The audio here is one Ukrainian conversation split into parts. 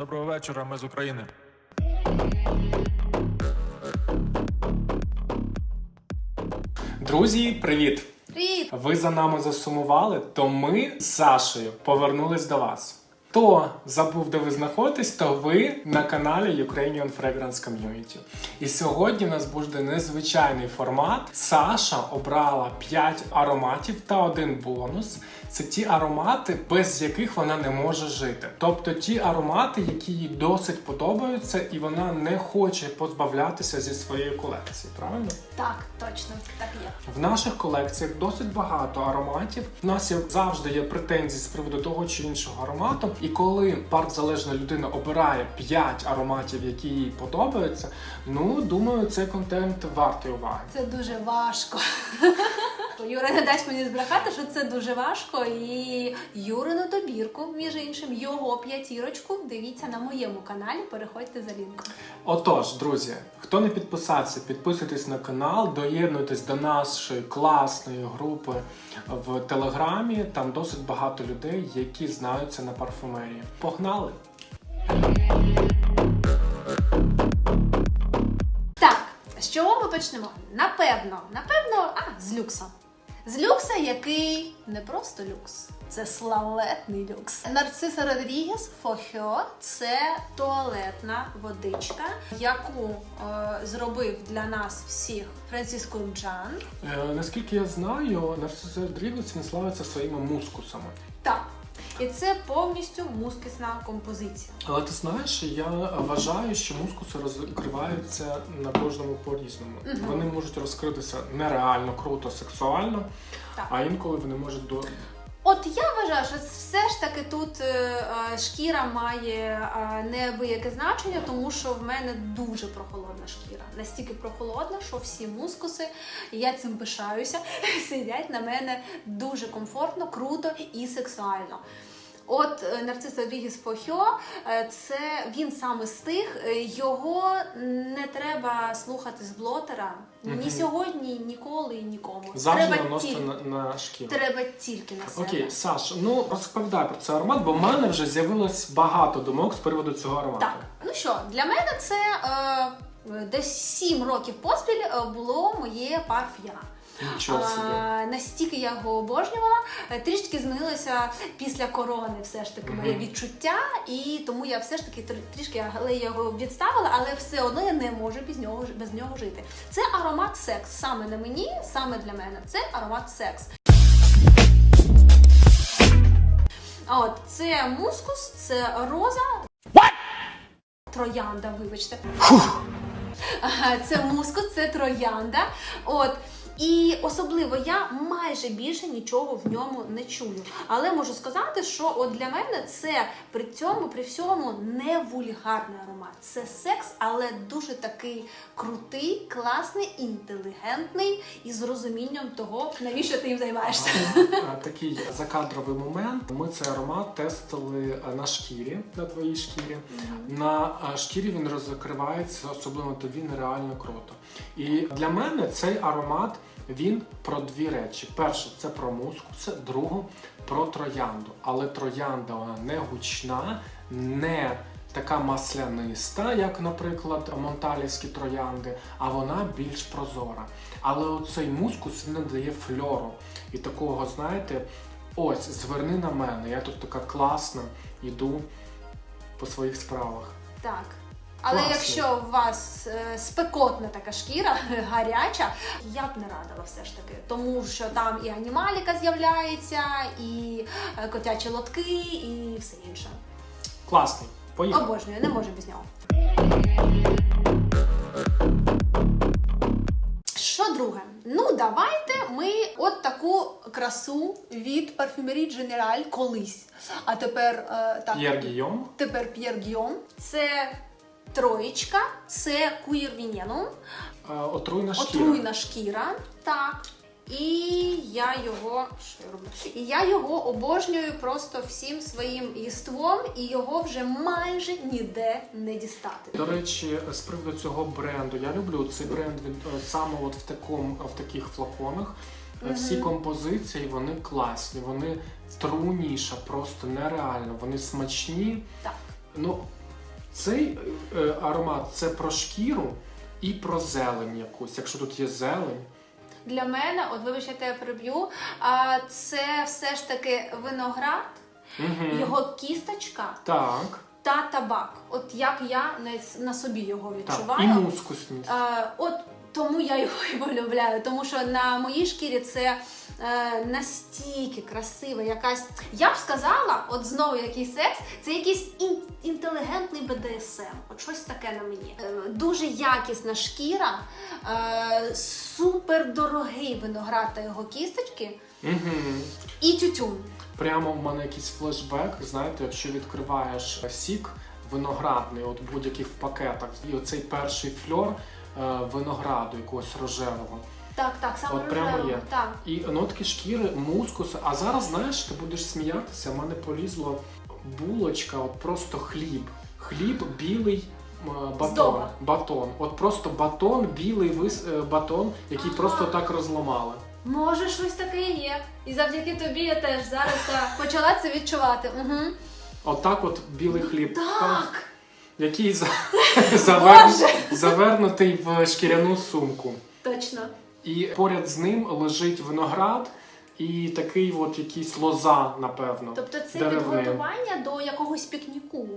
Доброго вечора, ми з України. Друзі, привіт! Привіт! Ви за нами засумували, то ми з Сашею повернулись до вас. Хто забув, де ви знаходитесь, то ви на каналі Ukrainian Fragrance Community. І сьогодні в нас буде незвичайний формат. Саша обрала 5 ароматів та один бонус. Це ті аромати, без яких вона не може жити. Тобто ті аромати, які їй досить подобаються, і вона не хоче позбавлятися зі своєї колекції. Правильно? Так, точно, так є. В наших колекціях досить багато ароматів. У нас завжди є претензії з приводу того чи іншого аромату. І коли парк-залежна людина обирає 5 ароматів, які їй подобаються, ну думаю, цей контент вартий уваги. Це дуже важко. Юра не дасть мені збрехати, що це дуже важко. І Юрину добірку, між іншим, його п'ятірочку. Дивіться на моєму каналі. Переходьте за лінком. Отож, друзі, хто не підписався, підписуйтесь на канал, доєднуйтесь до нашої класної групи в Телеграмі. Там досить багато людей, які знаються на парфумерії. Погнали! Так, з чого ми почнемо? Напевно, напевно, а, з люкса. З люкса, який не просто люкс, це славетний люкс. Нарциса Родрігес Фохьо це туалетна водичка, яку е, зробив для нас всіх Франциско Джан. Е, наскільки я знаю, Нарцис Родрігес він славиться своїми мускусами. Так. І це повністю мускісна композиція. Але ти знаєш, я вважаю, що мускуси розкриваються на кожному по-різному. Мгм. Вони можуть розкритися нереально круто, сексуально, Так. а інколи вони можуть до От я вважаю, що все ж таки тут е, е, шкіра має е, неабияке значення, тому що в мене дуже прохолодна шкіра. Настільки прохолодна, що всі мускуси, я цим пишаюся, сидять на мене дуже комфортно, круто і сексуально. От е, Нарцис Родрігес Фохьо, е, це він саме з тих, е, його не треба слухати з блотера ні сьогодні, ніколи і нікому. завжди треба наносити на, на шкіру. треба тільки на себе. Окей, Саш, ну розповідай про цей аромат, бо в мене вже з'явилось багато думок з приводу цього аромату. Так, ну що, для мене це е, десь 7 років поспіль було моє парф'я. Нічого собі. А, настільки я його обожнювала, Е, трішки змінилося після корони, все ж таки моє Мгм. відчуття, і тому я все ж таки тр- трішки але я його відставила, але все одно я не можу без нього ж- без нього жити. Це аромат секс. Саме на мені, саме для мене. Це аромат секс. А От це мускус, це роза. Троянда, вибачте. Ага, Це мускус, це троянда. От. І особливо я майже більше нічого в ньому не чую. Але можу сказати, що от для мене це при цьому, при всьому не вульгарний аромат. Це секс, але дуже такий крутий, класний, інтелігентний і з розумінням того, навіщо ти їм займаєшся. Такий закадровий момент. Ми цей аромат тестили на шкірі, на твоїй шкірі. На шкірі він розкривається, особливо тобі нереально круто. І для мене цей аромат він про дві речі: перше, це про мускуси, друге про троянду. Але троянда вона не гучна, не така масляниста, як, наприклад, монталівські троянди, а вона більш прозора. Але оцей мускус він надає фльору і такого, знаєте, ось зверни на мене, я тут така класна, іду по своїх справах. Так. Але Класно. якщо у вас е, спекотна така шкіра, гаряча, я б не радила все ж таки, тому що там і анімаліка з'являється, і е, котячі лотки, і все інше. Класний. Поїхали. Обожнюю, не можу без нього. Що друге? Ну, давайте ми от таку красу від парфюмерії General колись. А тепер е, так. П'єр Гійом. Тепер П'єр Гіом. Це троєчка, це Куїр Вінєнум, Е, Отруйна шкіра. отруйна шкіра. Так. І я його що я роблю? І я його обожнюю просто всім своїм єством, і його вже майже ніде не дістати. До речі, з приводу цього бренду, я люблю цей бренд він е, саме от в такому в таких флаконах. Е, Всі композиції вони класні, вони трунніша, просто нереально. Вони смачні. Так. Ну Цей е, аромат це про шкіру і про зелень якусь, якщо тут є зелень. Для мене, от вибачте, я переб'ю, а це все ж таки виноград, Угу. його кісточка Так, та табак. От як я на, на собі його так. відчуваю. І мускусність. Е, от тому я його і полюбляю, тому що на моїй шкірі це настільки красива, якась. Я б сказала, от знову якийсь секс, це якийсь ін- інтелігентний БДСМ. От щось таке на мені. Е, дуже якісна шкіра, е, супер дорогий виноград та його кісточки Угу. і тютюн. Прямо в мене якийсь флешбек. Знаєте, якщо відкриваєш сік виноградний, от будь-яких пакетах, і оцей перший фльор е, винограду, якогось рожевого. Так, так, саме От прямо рожевого, є. Так. І нотки шкіри, мускуси. А зараз, знаєш, ти будеш сміятися, в мене полізло булочка, от просто хліб. Хліб білий. м, Батон, Здоба. батон. От просто батон, білий вис... е, батон, який Ага. просто так розламали. Може, щось таке є. І завдяки тобі я теж зараз так, почала це відчувати. Угу. Отак от білий хліб. Так. Який за... завер... Боже! завернутий в шкіряну сумку. Точно. І поряд з ним лежить виноград і такий от якийсь лоза, напевно. Тобто це деревним. підготування до якогось пікніку,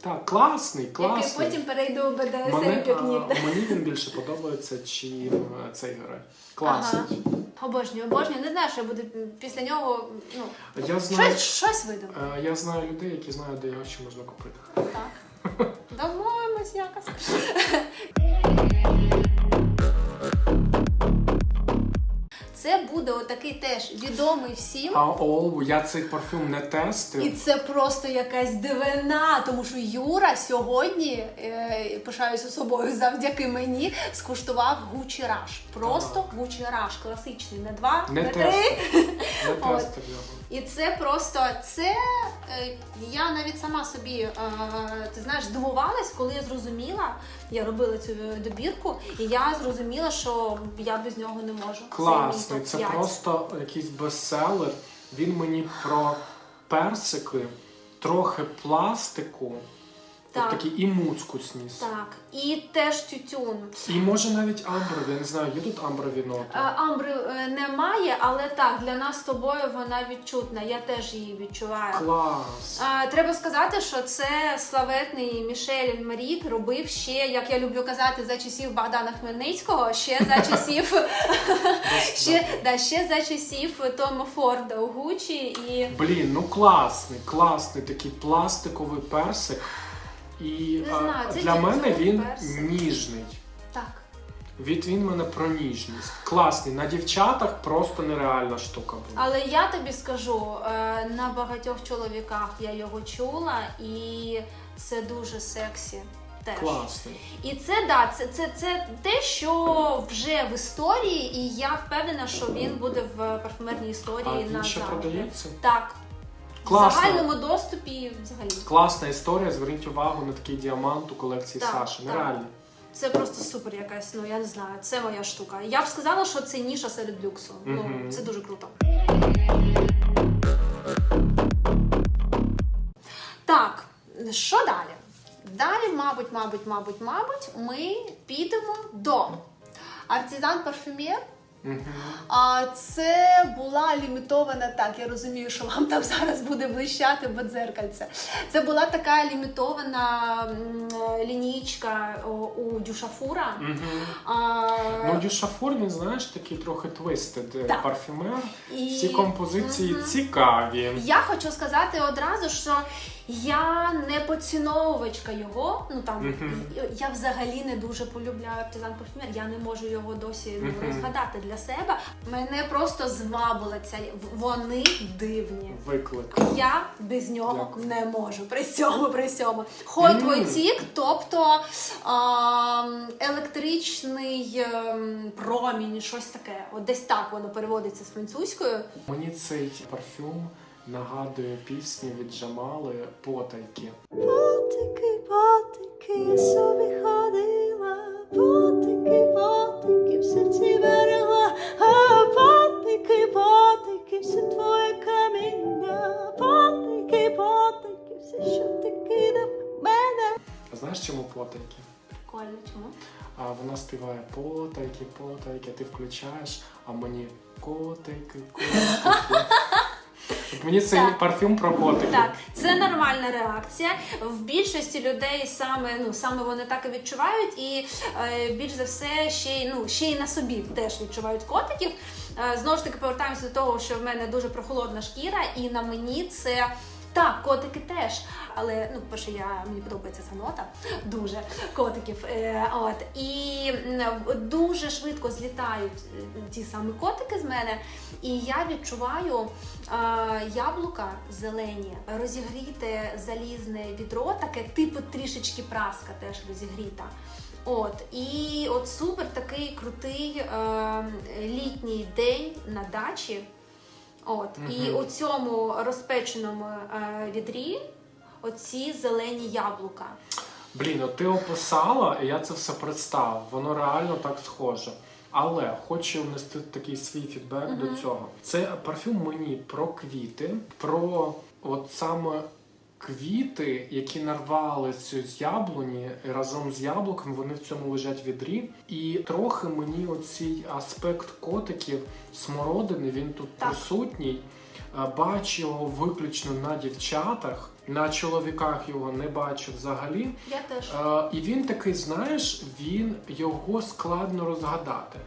Так, класний, який класний. потім перейде у БДСМ пікнік. а, мені він більше подобається, чим е, цей герой. Класний. Ага. Обожнюю, обожнюю. Не знаю, що буде після нього. Ну, Я знаю, щось, щось видам. е, я знаю людей, які знають, де його ще можна купити. Так. Домовимось якось. Це буде отакий теж відомий всім. А о, я цей парфюм не тестив. І це просто якась дивина, тому що Юра сьогодні е, пишаюся собою завдяки мені. Скуштував Гучі Раш. Просто Гучі Раш, класичний, не два, Не не, три. Не тестив його. І це просто це е, я навіть сама собі е, ти знаєш здивувалась, коли я зрозуміла. Я робила цю добірку, і я зрозуміла, що я без нього не можу. Класний, це, топ-5. просто якийсь бестселер. Він мені про персики, трохи пластику, Так. от такий і мускусність. так. І теж тютюн. І може навіть амброві, я не знаю, є тут амброві ноти. Е, Амбри е, немає, але так, для нас з тобою вона відчутна. Я теж її відчуваю. Клас. Е, Треба сказати, що це славетний Мішель Марік робив ще, як я люблю казати, за часів Богдана Хмельницького, ще за часів ще, да, ще за часів Тома Форда у Гучі і Блін, ну класний, класний такий пластиковий персик. І Не а, знаю, це для мене він персик. ніжний. так. Від він мене про ніжність. Класний. На дівчатах просто нереальна штука була. Але я тобі скажу, е, на багатьох чоловіках я його чула, і це дуже сексі. Теж. Класний. І це да, це, це, це те, що вже в історії, і я впевнена, що він буде в парфумерній А історії він ще назавжди. продається? Так. В загальному доступі взагалі. Класна історія. Зверніть увагу на такий діамант у колекції Так, Саші. так. Нереальний. Це просто супер якась, ну я не знаю, це моя штука. Я б сказала, що це ніша серед люксу. Мгм. Ну, це дуже круто. Так, що далі? Далі, мабуть, мабуть, мабуть, мабуть, ми підемо до Артизан Парфюмер. А це була лімітована, так я розумію, що вам там зараз буде блищати бо дзеркальце. Це була така лімітована лінійка у Дюшафура. А, Ну, Дюшафор, він знаєш, такий трохи твистед Так. парфюмер. і... Всі композиції цікаві. Я хочу сказати одразу, що я не поціновувачка його. Ну там я взагалі не дуже полюбляю артизан парфюмер. Я не можу його досі ну, Мгм. розгадати для себе. Мене просто звабила ця вони дивні. Виклик. Я без нього Дякую. не можу. При цьому, при цьому. Хой твой цік, тобто а, електричний ем, промінь, щось таке. От десь так воно переводиться з французькою. Мені цей парфюм нагадує пісню від Джамали Потайки. Потики, потики, я собі ходила, потики, потики, в серці берегла, а потики, потики, все твоє каміння, потики, потики, все, що ти кидав мене. знаєш чому потайки? Прикольно, чому? А вона співає потайки, потайки, ти включаєш, а мені котики, котики. От мені цей Так. парфюм про котиків. Так, це нормальна реакція. В більшості людей саме ну саме вони так і відчувають, і е, більш за все ще й ну ще й на собі теж відчувають котиків. Е, знову ж таки, повертаємося до того, що в мене дуже прохолодна шкіра, і на мені це. Так, котики теж, але ну, перше, я мені подобається ця нота, дуже котиків. Е, от і дуже швидко злітають е, ті самі котики з мене, і я відчуваю е, яблука зелені, розігріте залізне відро, таке типу трішечки праска теж розігріта. От і от супер такий крутий е, літній день на дачі. От і Мгм. у цьому розпеченому е, відрі оці зелені яблука. Блін, от ти описала, і я це все представив. Воно реально так схоже. Але хочу внести такий свій фідбек до цього. Це парфюм мені про квіти, про от саме квіти, які нарвалися з яблуні разом з яблуком. Вони в цьому лежать в відрі. І трохи мені оцей аспект котиків смородини він тут Так. присутній. Е, Бачу його виключно на дівчатах, на чоловіках його не бачу взагалі. Я теж. Е, І він такий, знаєш, він його складно розгадати.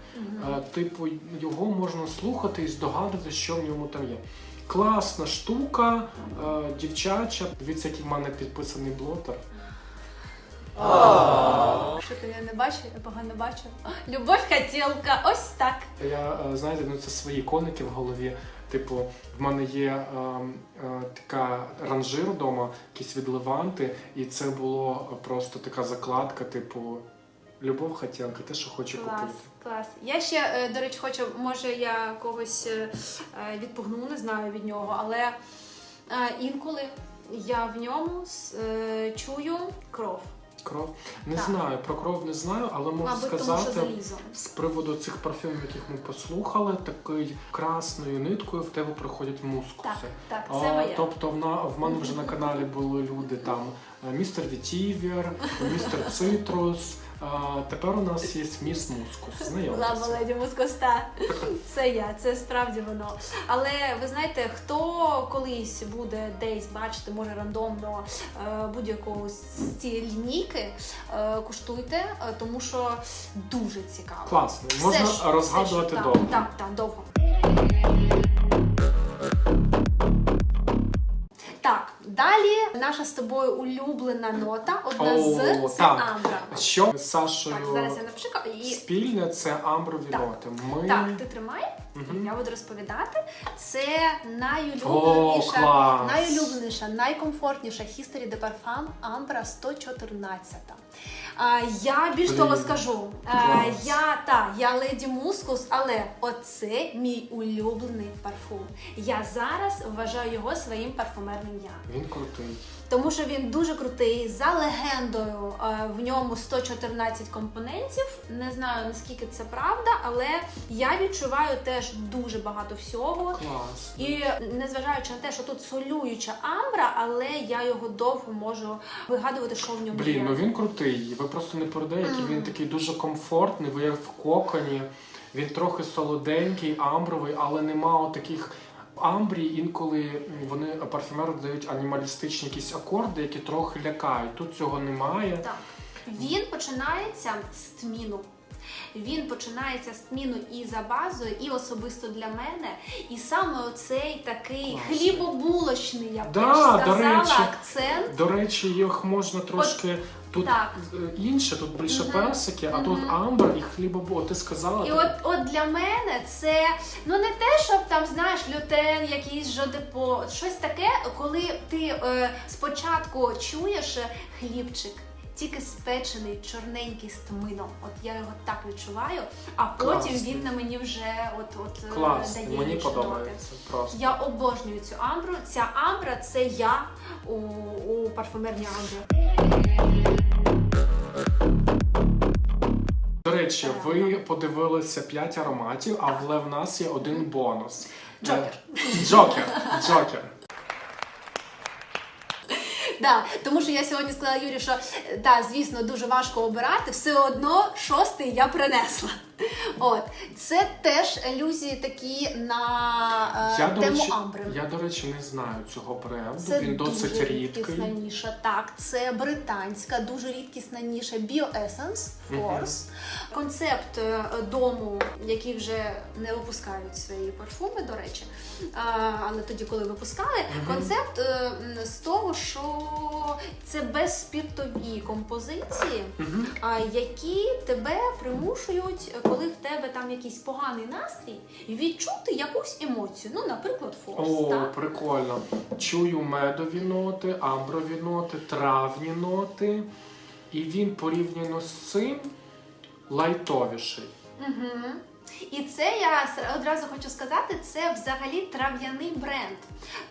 Е, Типу, його можна слухати і здогадати, що в ньому там є. Класна штука, е, дівчача. Дивіться, який в мене підписаний блотер. Що ти я не бачу, я погано бачу. Любов хотілка, ось так. Я е, знаєте, ну це свої коники в голові. Типу, в мене є е, е, така ранжир вдома, якісь відливанти, і це було просто така закладка, типу, любов хотілка, те, що хочу Клас, купити. клас. Я ще, е, до речі, хочу, може, я когось е, е, відпугну, не знаю від нього, але інколи я в ньому чую кров. Кров. Не Так. знаю, про кров не знаю, але можу Мабуть, тому сказати. залізо. З приводу цих парфюмів, яких ми послухали, такий красною ниткою в тебе приходять мускуси. Так, так, це моє. Тобто в, на, в мене вже на каналі були люди там містер Вітівер, містер Цитрус. А, тепер у нас є міс Мускус. Знайомтеся. леді мускоста. Це я, це справді воно. Але ви знаєте, хто колись буде десь бачити, може рандомно е, будь-яку з цієї лінійки, е, куштуйте, е, тому що дуже цікаво. Класно. Все Можна ж- все розгадувати довго. Так, так, так, довго. Так, далі наша з тобою улюблена нота, одна О, з це так. амбра. Що з Сашою Так, зараз я напишу і спільне, це амброві Так. ноти. Ми... так, ти тримай. Мгм. Я буду розповідати. Це найулюбленіша, клас! найулюбленіша, найкомфортніша History de Parfum Ambra 114. А, я більш того скажу. А, я та я леді мускус, але оце мій улюблений парфум. Я зараз вважаю його своїм парфумерним я. Він крутий. Тому що він дуже крутий. За легендою е, в ньому 114 компонентів. Не знаю наскільки це правда, але я відчуваю теж дуже багато всього. Клас. І незважаючи на те, що тут солююча амбра, але я його довго можу вигадувати, що в ньому Блін, є. ну він крутий. Ви просто не передаєте, він такий дуже комфортний, ви як в коконі. Він трохи солоденький, амбровий, але нема таких амбрій. Інколи вони парфюмери дають анімалістичні якісь акорди, які трохи лякають. Тут цього немає. Так. Він починається з тміну. Він починається з тміну і за базою, і особисто для мене. І саме оцей такий Класно. хлібобулочний, я б Да, теж до сказала, речі. акцент. До речі, їх можна трошки. Тут так. е, інше, тут більше Мгм. персики, а тут Мгм. амбр і хлібобо. Ти сказала, І ти- от, от для мене це ну не те, щоб там знаєш лютен, якийсь жодепо, щось таке, коли ти е, спочатку чуєш хлібчик. Тільки спечений, чорненький з тмином. От я його так відчуваю, а потім Класно. він на мені вже от от е, клас, дає мені інші ноти. подобається просто. Я обожнюю цю амбру. Ця амбра це я у, у парфумерній амбрі. До речі, ви подивилися 5 ароматів, але в нас є один бонус. Джокер. Джокер. Джокер. Да, тому що я сьогодні сказала Юрі, що е, да, звісно, дуже важко обирати. Все одно шостий я принесла. От це теж алюзії такі на е, Я, тему речі, амбри. я, до речі, не знаю цього бренду. Це Він досить дуже рідкий. ніша. Так, це британська, дуже рідкісна ніша BioEssence Force. Концепт е, дому, який вже не випускають свої парфуми, до речі. Але тоді, коли випускали, Мгм. концепт е, з того, що це безспіртові композиції, а, які тебе примушують, коли в тебе там якийсь поганий настрій, відчути якусь емоцію. Ну, наприклад, форс. О, так? прикольно. Чую медові ноти, амброві ноти, травні ноти. І він порівняно з цим лайтовіший. Угу. І це я одразу хочу сказати, це взагалі трав'яний бренд.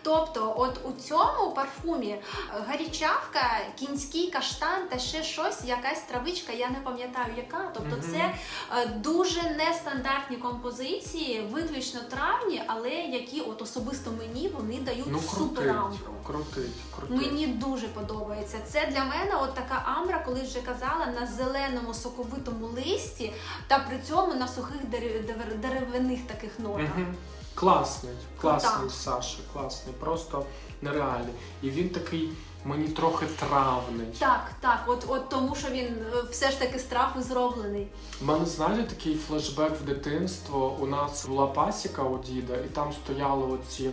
Тобто, от у цьому парфумі е, гарячавка, кінський каштан та ще щось, якась травичка, я не пам'ятаю яка. Тобто, це е, дуже нестандартні композиції, виключно травні, але які от особисто мені вони дають Ну, супер амбру. крутить, крутить. Мені дуже подобається. Це для мене от така амбра, коли вже казала, на зеленому соковитому листі, та при цьому на сухих дерев- дерев- деревяних таких нотах. Класний, класний так. Саша, класний, просто нереальний. І він такий мені трохи травний. Так, так, от, от тому, що він е, все ж таки з трави зроблений. У мене знаєте такий флешбек в дитинство. У нас була пасіка у діда, і там стояли оці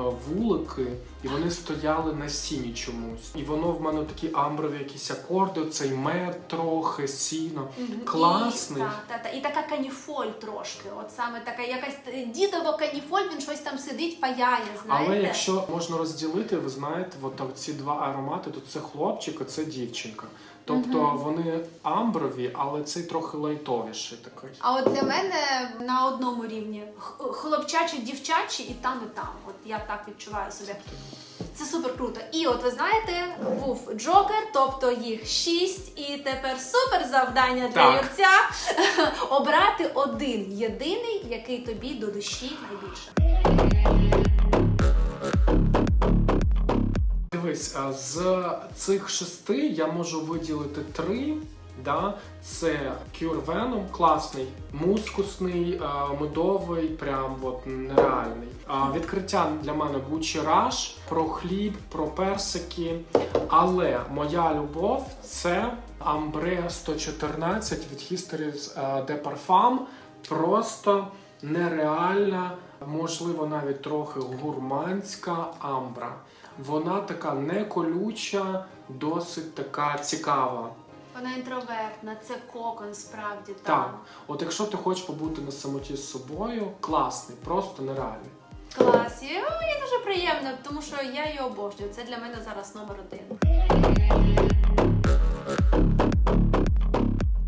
вулики, і вони стояли на сіні чомусь. І воно в мене такі амброві якісь акорди, цей мед трохи, сіно. Класний. І, та, та, та, і така каніфоль трошки. От саме така якась е, дідова каніфоль, він щось там сидить, паяє, знаєте. Але якщо можна розділити, ви знаєте, от ці два аромати, то це хлопчик, а це дівчинка. Тобто вони амброві, але цей трохи лайтовіший такий. А от для мене на одному рівні Х- хлопчачі, дівчачі і там, і там. От я так відчуваю себе. Це супер круто. І от ви знаєте, був Джокер, тобто їх шість, і тепер супер завдання для Так. юрця обрати один єдиний, який тобі до душі найбільше. Дивись, з цих шести я можу виділити три. Да? Це Cure Venom, класний, мускусний, медовий, прям от нереальний. Відкриття для мене Gucci Rush, про хліб, про персики. Але моя любов це Ambre 114 від Histories de Parfum. Просто нереальна, можливо, навіть трохи гурманська амбра. Вона така не колюча, досить така цікава. Вона інтровертна, це кокон, справді Так, от якщо ти хочеш побути на самоті з собою, класний, просто нереальний. Клас. І, о, мені дуже приємно, тому що я її обожнюю. Це для мене зараз номер один.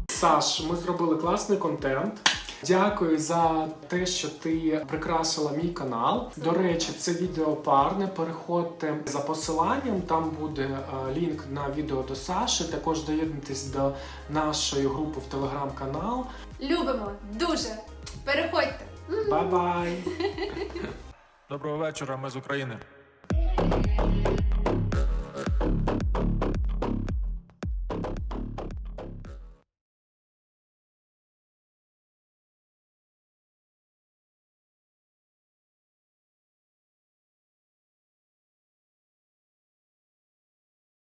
Саш, ми зробили класний контент. Дякую за те, що ти прикрасила мій канал. До речі, це відео парне. Переходьте за посиланням. Там буде е, лінк на відео до Саші. Також доєднуйтесь до нашої групи в телеграм-канал. Любимо дуже. Переходьте. Бай-бай! Доброго вечора, ми з України.